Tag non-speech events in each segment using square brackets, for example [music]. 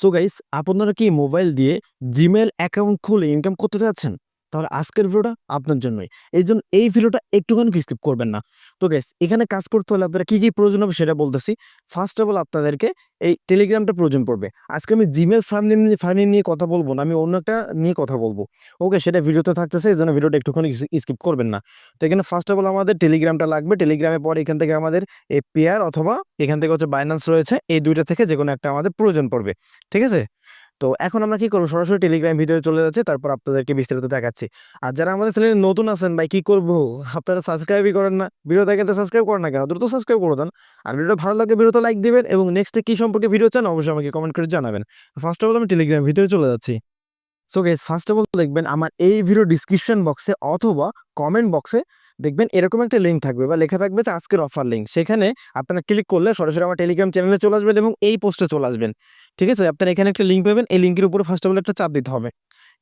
So guys আপনারা কি mobile দিয়ে জিমেল অ্যাকাউন্ট খুলে ইনকাম করতে চাচ্ছেন তাহলে আজকের ভিডিওটা আপনার জন্যই। এই জন্য এই ভিডিওটা একটুখানি স্কিপ করবেন না। তো গাইস এখানে কাজ করতে হলে আপনারা কী কী প্রয়োজন হবে সেটা বলতেছি। ফার্স্ট অফ অল আপনাদেরকে এই টেলিগ্রামটা প্রয়োজন পড়বে। আজকে আমি জিমেল ফার্মিং ফার্মিং নিয়ে কথা বলব না, আমি অন্য একটা নিয়ে কথা বলব। ওকে সেটা ভিডিওতে থাকতেছে, এই জন্য ভিডিওটা একটুখানি স্কিপ করবেন না। তো এখানে ফার্স্ট অফ অল আমাদের টেলিগ্রামটা লাগবে। টেলিগ্রামের পরে এখান থেকে আমাদের এই পেয়ার অথবা এখান থেকে হচ্ছে বাইন্যান্স রয়েছে, এই দুইটা থেকে যে কোনো একটা আমাদের প্রয়োজন পড়বে। ঠিক আছে? তো এখন আমরা কি করব? সরাসরি টেলিগ্রাম ভিতরে চলে যাচ্ছে, তারপর আপনাদেরকে বিস্তারিত দেখাচ্ছি। আর যারা আমাদের চ্যানেলে নতুন আছেন, ভাই, কি করব? আপনারা সাবস্ক্রাইবই করেন না। ভিডিও দেখেন সাবস্ক্রাইব করেন না কেন? দ্রুত সাবস্ক্রাইব করে দেন। আর ভিডিও ভালো লাগে ভিডিওতে লাইক দেবেন এবং নেক্সটে কি সম্পর্কে ভিডিও চান, অবশ্যই আমাকে কমেন্ট করে জানাবেন। ফার্স্ট অফ অল আমি টেলিগ্রাম ভিতরে চলে যাচ্ছি। So guys first of all দেখবেন আমার এই ভিডিও ডিসক্রিপশন বক্সে অথবা কমেন্ট বক্সে দেখবেন এরকম একটা লিঙ্ক থাকবে বা লেখা থাকবে যে আজকের অফার লিঙ্ক সেখানে আপনারা ক্লিক করলে সরাসরি আমার টেলিগ্রাম চ্যানেলে চলে আসবেন এবং এই পোস্টে চলে আসবেন। ঠিক আছে? আপনারা এখানে একটা লিঙ্ক পাবেন। এই লিঙ্কের উপরে ফার্স্ট অফ অল একটা চাপ দিতে হবে।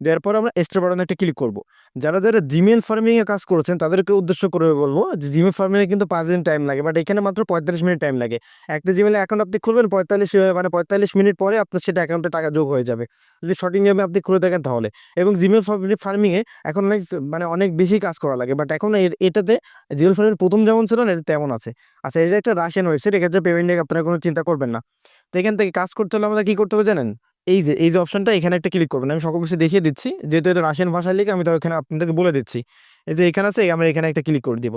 দেওয়ার পর আমরা এক্সট্রা বাটনে একটা ক্লিক করব। যারা যারা জিমেল ফার্মিংয়ে কাজ করেছেন, তাদেরকে উদ্দেশ্য করে বলব যে জিমেল ফার্মিংয়ে কিন্তু পাঁচ দিন টাইম লাগে বাট এখানে মাত্র পঁয়তাল্লিশ মিনিট টাইম লাগে। একটা জিমেল অ্যাকাউন্ট আপনি খুলবেন, পঁয়তাল্লিশ মানে পঁয়তাল্লিশ মিনিট পরে আপনার সেটা অ্যাকাউন্টে টাকা যোগ হয়ে যাবে। যদি সঠিকভাবে আপনি খুলে দেখেন তাহলে। এবং জিমেল ফার্মিংয়ে এখন অনেক মানে অনেক বেশি কাজ করা লাগে বাট এখন এটাতে জিমেল ফার্মিং প্রথম যেমন ছিল না, এটা তেমন আছে। আচ্ছা এটা একটা রাশিয়ান ওয়েবসাইট এক্ষেত্রে পেমেন্ট নিয়ে আপনারা কোনো চিন্তা করবেন না। তো এখান থেকে কাজ করতে হলে আমাদের কী করতে হবে জানেন? এই যে এই যে অপশনটা এখানে একটা ক্লিক করবেন। আমি সকল কিছু দেখিয়ে দিচ্ছি। যেহেতু এটা রাশিয়ান ভাষায় লিখে আমি তো এখানে আপনাদেরকে বলে দিচ্ছি। এই যে এখানে আছে, আমরা এখানে একটা ক্লিক করে দিব।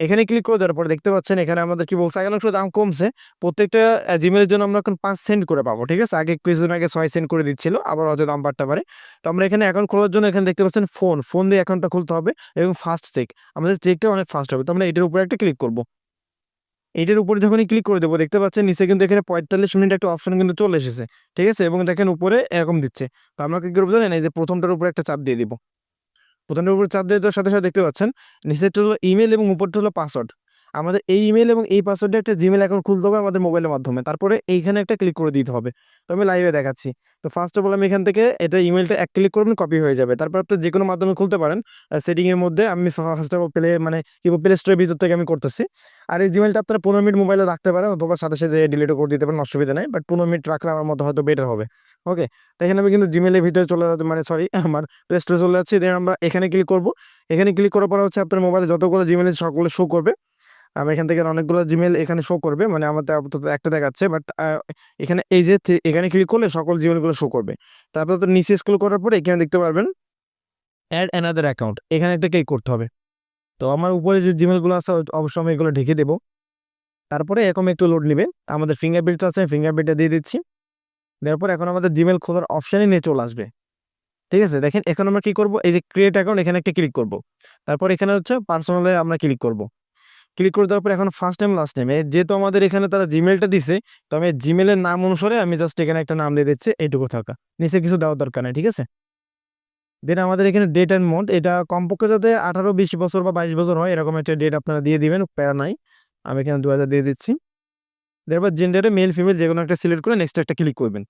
এখানে ক্লিক করে দেওয়ার পর দেখতে পাচ্ছেন এখানে আমাদের কি বলছে? একটু দাম কমছে। প্রত্যেকটা জিমেলের জন্য আমরা এখন পাঁচ সেন্ট করে পাবো, ঠিক আছে? আগে কিছুদিন আগে ছয় সেন্ট করে দিচ্ছিল, আবার হয়তো দাম বাড়তে পারে। তো আমরা এখানে অ্যাকাউন্ট খোলার জন্য এখানে দেখতে পাচ্ছেন ফোন ফোন দিয়ে অ্যাকাউন্টটা খুলতে হবে এবং ফাস্ট চেক আমাদের চেকটা অনেক ফাস্ট হবে, তো আমরা এটার উপরে একটা ক্লিক করব। এটার উপরে যখনই ক্লিক করে দেবো, দেখতে পাচ্ছেন নিচে কিন্তু এখানে পঁয়তাল্লিশ মিনিট একটা অপশন কিন্তু চলে এসেছে, ঠিক আছে? এবং দেখেন উপরে এরকম দিচ্ছে। তো আমরা কি করব জানেন? এই যে প্রথমটার উপরে একটা চাপ দিয়ে দিব। প্রথমটার উপরে চাপ দিয়ে দেওয়ার সাথে সাথে দেখতে পাচ্ছেন, নিচেরটা হলো ইমেল এবং উপরটা হলো পাসওয়ার্ড আমাদের এই ইমেল এবং এই পাসওয়ার্ডে একটা জিমেল অ্যাকাউন্ট খুলতে হবে আমাদের মোবাইলের মাধ্যমে। তারপরে এইখানে একটা ক্লিক করে দিতে হবে। তো আমি লাইভে দেখাচ্ছি। তো ফার্স্ট অফ অল আমি এখান থেকে এটা ইমেলটা এক ক্লিক করবেন কপি হয়ে যাবে। তারপর আপনি যে কোনো মাধ্যমে খুলতে পারেন সেটিংয়ের মধ্যে আমি ফার্স্ট অফ অল প্লে মানে কি প্লে স্টোরের ভিতর থেকে আমি করতেছি। আর এই জিমেলটা আপনারা পনেরো মিনিট মোবাইলে রাখতে পারেন অথবা সাথে সাথে ডিলিটও করে দিতে পারেন, অসুবিধা নেই। বাট পনেরো মিনিট রাখলে আমার মতো হয়তো বেটার হবে। ওকে তো এখানে আমি কিন্তু জিমেলের ভিতরে চলে যাচ্ছে মানে সরি [laughs] আমার প্লে স্টোরে চলে যাচ্ছি। দেন আমরা এখানে ক্লিক করব। এখানে ক্লিক করার পর হচ্ছে আপনার মোবাইলে যতগুলো জিমেল সবগুলো শো করবে। আমি, এখান থেকে অনেকগুলো জিমেল এখানে শো করবে মানে আমাদের আপাতত একটা দেখাচ্ছে বাট এখানে এই যে এখানে ক্লিক করলে সকল জিমেলগুলো শো করবে। তারপর তো নিচে স্কুল করার পরে এখানে দেখতে পারবেন অ্যাড অ্যানাদার অ্যাকাউন্ট এখানে একটা ক্লিক করতে হবে। তো আমার উপরে যে জিমেলগুলো আছে অবশ্যই আমি এগুলো ঢেকে দেবো। তারপরে এরকম একটু লোড নেবে, আমাদের ফিঙ্গারপ্রিন্ট আছে ফিঙ্গারপ্রিন্টটা দিয়ে দিচ্ছি। দেওয়ার পর এখন আমাদের জিমেল খোলার অপশানে নিয়ে চলে আসবে। ঠিক আছে? দেখেন, এখন আমরা কি করব? এই যে ক্রিয়েট অ্যাকাউন্ট এখানে একটা ক্লিক করব। তারপর এখানে হচ্ছে পার্সোনালে আমরা ক্লিক করব। ক্লিক করে দেওয়ার পর এখন ফার্স্ট টাইম লাস্ট টাইম যেহেতু আমাদের এখানে তারা জিমেলটা দিছে, তো আমি জিমেলের নাম অনুসারে আমি জাস্ট এখানে একটা নাম দিয়ে দিচ্ছি, এইটুকু থাকা। নিচে কিছু দেওয়ার দরকার নেই, ঠিক আছে? দেন আমাদের এখানে ডেট অ্যান্ড মন্থ এটা কমপক্ষে যাতে আঠারো, বিশ বছর বা বাইশ বছর হয়, এরকম একটা ডেট আপনারা দিয়ে দিবেন, প্যারা নাই। আমি এখানে দু হাজার দিয়ে দিচ্ছি। তারপর জেন্ডারে মেল ফিমেল যে কোনো একটা সিলেক্ট করে নেক্সট একটা ক্লিক করবেন।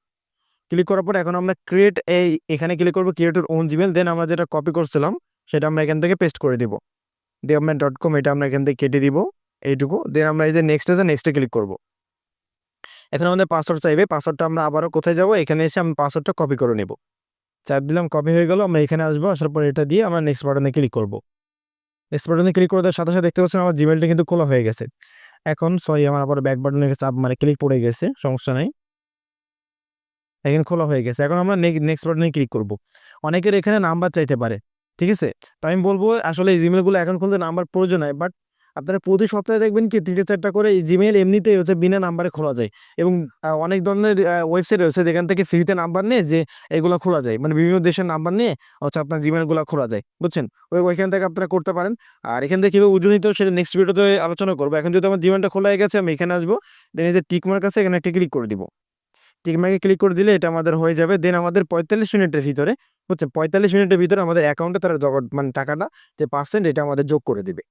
ক্লিক করার পর এখন আমরা ক্রিয়েট এই, এখানে ক্লিক করব ক্রিয়েটের ওন জিমেল দেন আমরা যেটা কপি করছিলাম, সেটা আমরা এখান থেকে পেস্ট করে দিব। দেবম্যান ডট কম এটা আমরা এখান থেকে কেটে দিব, এইটুকু। দেন আমরা এই যে নেক্সট আছে নেক্সটে ক্লিক করব। এখন আমাদের পাসওয়ার্ড চাইবে পাসওয়ার্ডটা আমরা আবারও কোথায় যাব? এখানে এসে আমি পাসওয়ার্ডটা কপি করে নেব। চাপ দিলাম কপি হয়ে গেল, আমরা এখানে আসব, আসার পর এটা দিয়ে আমরা নেক্সট বাটনে ক্লিক করব। নেক্সট বাটনে ক্লিক করে দেওয়ার সাথে সাথে দেখতে পাচ্ছেন আমার জিমেলটা কিন্তু খোলা হয়ে গেছে। এখন সরি আমার আবার ব্যাক বাটনে চাপ মানে ক্লিক পড়ে গেছে, সমস্যা নাই। এখানে খোলা হয়ে গেছে। এখন আমরা নেক্সট বাটনে ক্লিক করব। অনেকের এখানে নাম্বার চাইতে পারে। ঠিক আছে? তো আমি বলব আসলে এই জিমেলগুলো এখন খুলতে নাম্বার প্রয়োজন হয় বাট আপনারা প্রতি সপ্তাহে দেখবেন কি তিনটে চারটা করে জিমেল এমনিতেই হচ্ছে বিনা নাম্বারে খোলা যায়। এবং অনেক ধরনের ওয়েবসাইট রয়েছে যেখান থেকে ফ্রিতে নাম্বার নিয়ে যে এগুলো খোলা যায়। মানে বিভিন্ন দেশের নাম্বার নিয়ে হচ্ছে আপনার জিমেলগুলো খোলা যায়, বুঝছেন? ওই, ওইখান থেকে আপনারা করতে পারেন। আর এখান থেকে কীভাবে উজু নিতে সেটা নেক্সট ভিডিওতে আলোচনা করব। এখন যদি আমার জিমেলটা খোলা হয়ে গেছে, আমি এখানে আসব। দেন এই যে টিকমার্ক আছে, এখানে একটা ক্লিক করে দিব। টিকমার্কে ক্লিক করে দিলে এটা আমাদের হয়ে যাবে। দেন আমাদের পঁয়তাল্লিশ মিনিটের ভিতরে হচ্ছে পঁয়তাল্লিশ মিনিটের ভিতরে আমাদের অ্যাকাউন্টে তারা জগৎ মানে টাকাটা যে পার্সেন্ট এটা আমাদের যোগ করে দিবে।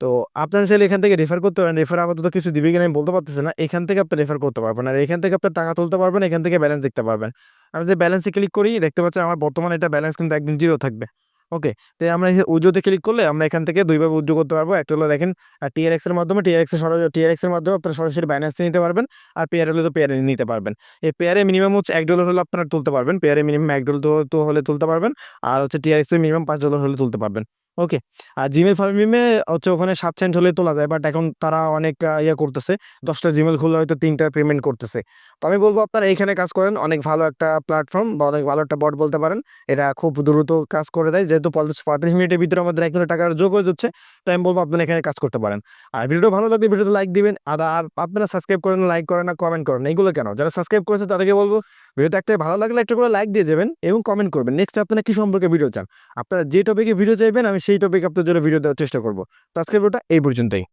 তো আপনারা চাইলে এখান থেকে রেফার করতে পারেন। রেফার আপাতত কিছু দিবে কিনা আমি বলতে পারতেছি না। এখান থেকে আপনি রেফার করতে পারবেন। আর এখান থেকে আপনার টাকা তুলতে পারবেন, এখান থেকে ব্যালেন্স দেখতে পারবেন। আমি যে ব্যালেন্সে ক্লিক করি, দেখতে পাচ্ছেন আমার বর্তমানে এটা ব্যালেন্স কিন্তু একদম জিরো থাকবে। ওকে তাই আমরা উজোতে ক্লিক করলে আমরা এখান থেকে দুইভাবে উজ্জ্ব করতে পারব। একটা হলো দেখেন টিআরএক্স এর মাধ্যমে টিআরএক্স সরাসরি টিআরএক্স এর মাধ্যমে আপনারা সরাসরি বাইন্যান্স নিতে পারবেন আর পেয়ার হলে তো পেয়ারে নিতে পারবেন। এই পেয়ারে মিনিমাম হচ্ছে এক ডলার হলে আপনারা তুলতে পারবেন। পেয়ারে মিনিমাম এক ডলার তো- হলে তুলতে পারবেন। আর হচ্ছে টিআরএক্স মিনিমাম পাঁচ ডলার হলে তুলতে পারবেন। ওকে আর জিমেল ফার্মিমে হচ্ছে ওখানে সাত সেন্ট হলে তোলা যায় বাট এখন তারা অনেক ইয়ে করতেছে। দশটা জিমেল খুললে হয়তো তিনটা পেমেন্ট করতেছে। তো আমি বলব আপনারা এইখানে কাজ করেন, অনেক ভালো একটা প্ল্যাটফর্ম বা অনেক ভালো একটা বট বলতে পারেন। এটা খুব দ্রুত কাজ করে দেয়, যেহেতু পঁয়ত্রিশ মিনিটের ভিতরে আমাদের এক মিনিট টাকার যোগ হয়ে যাচ্ছে তো আমি বলব আপনারা এখানে কাজ করতে পারেন। আর ভিডিও ভালো লাগলে ভিডিওতে লাইক দিবেন, আর আপনারা সাবস্ক্রাইব করেন লাইক করেন না কমেন্ট করেন, এইগুলো কেন? যারা সাবস্ক্রাইব করেছে তাদেরকে বলব ভিডিওটা একটা ভালো লাগলে একটা করে লাইক দিয়ে যাবেন এবং কমেন্ট করবেন। নেক্সট আপনারা কি সম্পর্কে ভিডিও চান? আপনারা যে টপিকে ভিডিও চাইবেন, আমি সেই টপিক আপনার জন্য ভিডিও দেওয়ার চেষ্টা করব। তো আজকের ভিডিওটা এই পর্যন্তই।